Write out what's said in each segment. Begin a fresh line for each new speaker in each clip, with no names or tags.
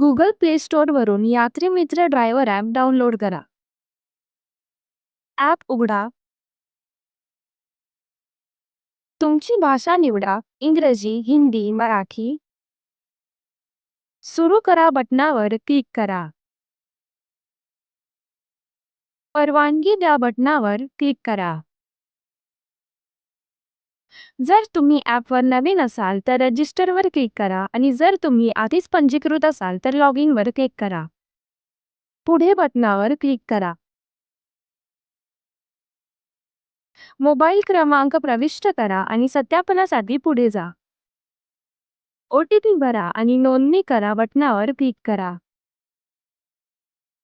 Google play store स्टोअरवरून Yatri Mitra driver app download करा. App उघडा. तुमची भाषा निवडा. इंग्रजी, हिंदी, मराठी. सुरू करा बटनावर क्लिक करा. परवानगी द्या बटनावर क्लिक करा. जर तुम्ही ॲपवर नवीन असाल तर रजिस्टरवर क्लिक करा आणि जर तुम्ही आधीच पंजीकृत असाल तर लॉग इनवर क्लिक करा. पुढे बटनावर क्लिक करा. मोबाईल क्रमांक प्रविष्ट करा आणि सत्यापनासाठी पुढे जा. ओ टी पी भरा आणि नोंदणी करा बटनावर क्लिक करा.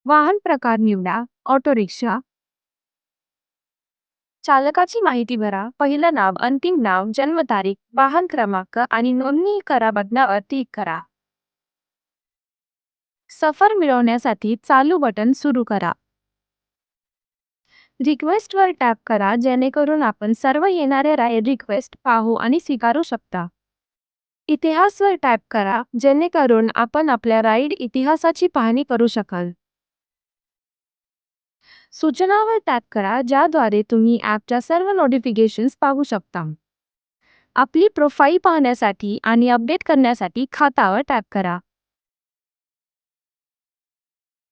वाहन प्रकार निवडा ऑटो रिक्षा चालकाची माहिती भरा. पहिलं नाव अंतिम नाव जन्मतारीख वाहन क्रमांक आणि नोंदणी करा बटणावर क्लिक करा. सफर मिळवण्यासाठी चालू बटन सुरू करा. रिक्वेस्टवर टॅप करा जेणेकरून आपण सर्व येणाऱ्या राईड रिक्वेस्ट पाहू आणि स्वीकारू शकता. इतिहासवर टॅप करा जेणेकरून आपण आपल्या राईड इतिहासाची पाहणी करू शकाल. सूचनावर टॅप करा ज्याद्वारे तुम्ही ॲपच्या सर्व नोटिफिकेशन्स पाहू शकता. आपली प्रोफाईल पाहण्यासाठी आणि अपडेट करण्यासाठी खातावर टॅप करा.